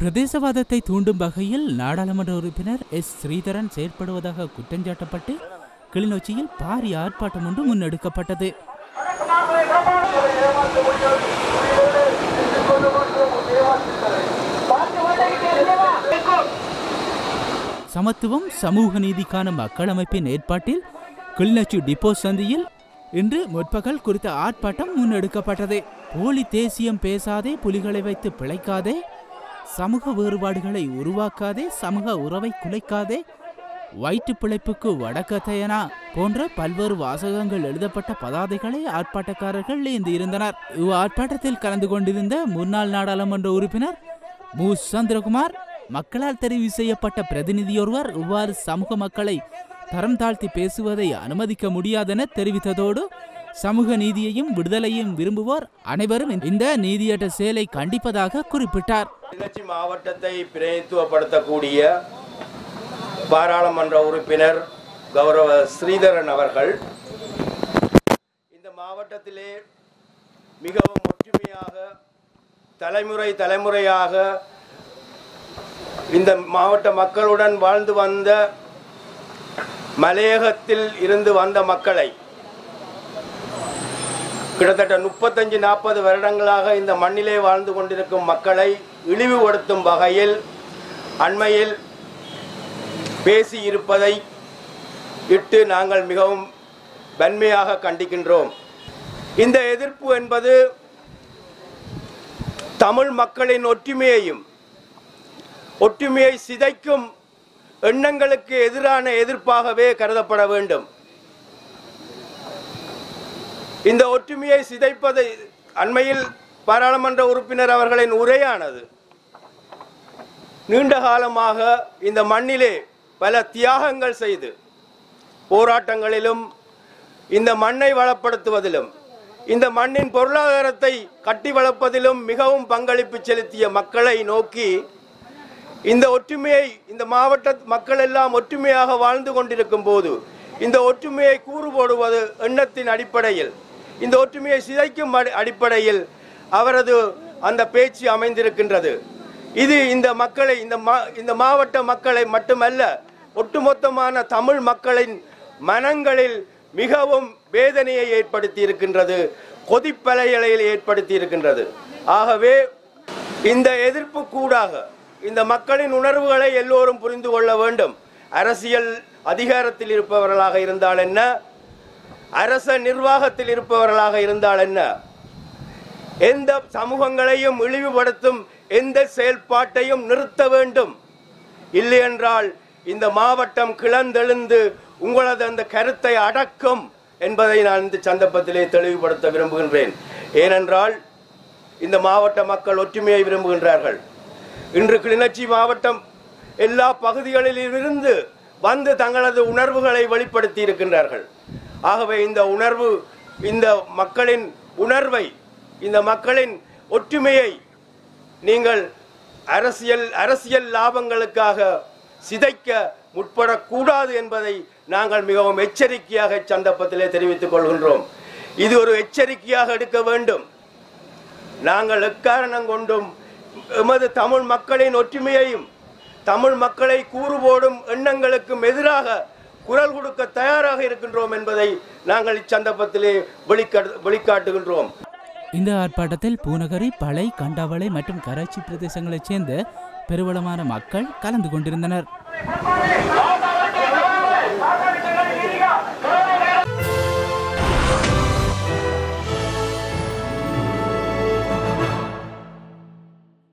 பிரதேசவாதத்தை தூண்டும் வகையில் நாடாளுமன்ற உறுப்பினர் எஸ். ஸ்ரீதரன் செயற்படுவதாக குற்றஞ்சாட்டப்பட்டு கிளிநொச்சியில் பாரிய ஆர்ப்பாட்டம் ஒன்று முன்னெடுக்கப்பட்டது. சமத்துவம் சமூக நீதிக்கான மக்கள் அமைப்பின் ஏற்பாட்டில் கிளிநொச்சி டிப்போ சந்தியில் இன்று முற்பகல் குறித்த ஆர்ப்பாட்டம் முன்னெடுக்கப்பட்டது. போலி தேசியம் பேசாதே புலிகளை வைத்து பிழைக்காதே சமூக வேறுபாடுகளை உருவாக்காதே சமூக உறவை குலைக்காதே வயிற்று பிழைப்புக்கு வடக்கத்தையனா போன்ற பல்வேறு வாசகங்கள் எழுதப்பட்ட பதாதைகளை ஆர்ப்பாட்டக்காரர்கள் ஏந்தி இருந்தனர். இவ் ஆர்ப்பாட்டத்தில் கலந்து கொண்டிருந்த முன்னாள் நாடாளுமன்ற உறுப்பினர் மு. சந்திரகுமார் மக்களால் தெரிவு செய்யப்பட்ட பிரதிநிதியொருவர் இவ்வாறு சமூக மக்களை தரம் தாழ்த்தி பேசுவதை அனுமதிக்க முடியாதென தெரிவித்ததோடு சமூக நீதியையும் விடுதலையும் விரும்புவோர் அனைவரும் இந்த நீதியற்ற செயலை கண்டிப்பதாக குறிப்பிட்டார். கிளிநொச்சி மாவட்டத்தை பிரதித்துவப்படுத்தக்கூடிய பாராளுமன்ற உறுப்பினர் கௌரவ ஸ்ரீதரன் அவர்கள் இந்த மாவட்டத்திலே மிகவும் ஒற்றுமையாக தலைமுறை தலைமுறையாக இந்த மாவட்ட மக்களுடன் வாழ்ந்து வந்த மலையகத்தில் இருந்து வந்த மக்களை கிட்டத்தட்ட முப்பத்தஞ்சு நாற்பது வருடங்களாக இந்த மண்ணிலே வாழ்ந்து கொண்டிருக்கும் மக்களை இழிவுபடுத்தும் வகையில் அண்மையில் பேசி இருப்பதை இட்டு நாங்கள் மிகவும் வன்மையாக கண்டிக்கின்றோம். இந்த எதிர்ப்பு என்பது தமிழ் மக்களின் ஒற்றுமையையும் ஒற்றுமையை சிதைக்கும் எண்ணங்களுக்கு எதிரான எதிர்ப்பாகவே கருதப்பட வேண்டும். இந்த ஒற்றுமையை சிதைப்பதை அண்மையில் பாராளுமன்ற உறுப்பினர் அவர்களின் உரையானது. நீண்ட காலமாக இந்த மண்ணிலே பல தியாகங்கள் செய்து போராட்டங்களிலும் இந்த மண்ணை வளப்படுத்துவதிலும் இந்த மண்ணின் பொருளாதாரத்தை கட்டி வளர்ப்பதிலும் மிகவும் பங்களிப்பு செலுத்திய மக்களை நோக்கி இந்த ஒற்றுமையை இந்த மாவட்ட மக்கள் எல்லாம் ஒற்றுமையாக வாழ்ந்து கொண்டிருக்கும் போது இந்த ஒற்றுமையை கூறு போடுவது எண்ணத்தின் அடிப்படையில் இந்த ஒற்றுமையை சிதைக்கும் அடி- அடிப்படையில் அவரது அந்த பேச்சு அமைந்திருக்கின்றது. இது இந்த மக்களை இந்த மா இந்த மாவட்ட மக்களை மட்டுமல்ல ஒட்டுமொத்தமான தமிழ் மக்களின் மனங்களில் மிகவும் வேதனையை ஏற்படுத்தி இருக்கின்றது கொதிப்பலையலையில் ஏற்படுத்தி இருக்கின்றது ஆகவே இந்த எதிர்ப்பு கூடாக இந்த மக்களின் உணர்வுகளை எல்லோரும் புரிந்து கொள்ள வேண்டும். அரசியல் அதிகாரத்தில் இருப்பவர்களாக இருந்தால் என்ன? அரச நிர்வாகத்தில் இருப்பவர்களாக இருந்தால் என்ன? எந்த சமூகங்களையும் இழிவுபடுத்தும் எந்த செயல்பாட்டையும் நிறுத்த வேண்டும். இல்லையென்றால் இந்த மாவட்டம் கிளந்தெழுந்து உங்களது அந்த கருத்தை அடக்கும் என்பதை நான் இந்த சந்தர்ப்பத்திலே தெளிவுபடுத்த விரும்புகின்றேன். ஏனென்றால் இந்த மாவட்ட மக்கள் ஒற்றுமையை விரும்புகின்றார்கள். இன்று கிளிநொச்சி மாவட்டம் எல்லா பகுதிகளிலிருந்து வந்து தங்களது உணர்வுகளை வெளிப்படுத்தி இருக்கின்றார்கள் ஆகவே இந்த உணர்வு இந்த மக்களின் உணர்வை இந்த மக்களின் ஒற்றுமையை நீங்கள் அரசியல் அரசியல் லாபங்களுக்காக சிதைக்க முற்படக்கூடாது என்பதை நாங்கள் மிகவும் எச்சரிக்கையாக சந்தர்ப்பத்திலே தெரிவித்துக் கொள்கின்றோம். இது ஒரு எச்சரிக்கையாக எடுக்க வேண்டும். நாங்கள் எக்காரணம் கொண்டும் எமது தமிழ் மக்களின் ஒற்றுமையையும் தமிழ் மக்களை கூறுபோடும் எண்ணங்களுக்கும் எதிராக குரல் கொடுக்க தயாராக இருக்கின்றோம் என்பதை நாங்கள் இச்சந்தர்ப்பத்திலே வெளிக்காட்டுகின்றோம். இந்த ஆர்ப்பாட்டத்தில் பூநகரி பளை கண்டாவளை மற்றும் கராச்சி பிரதேசங்களைச் சேர்ந்த பெருவளமான மக்கள் கலந்து கொண்டிருந்தனர்.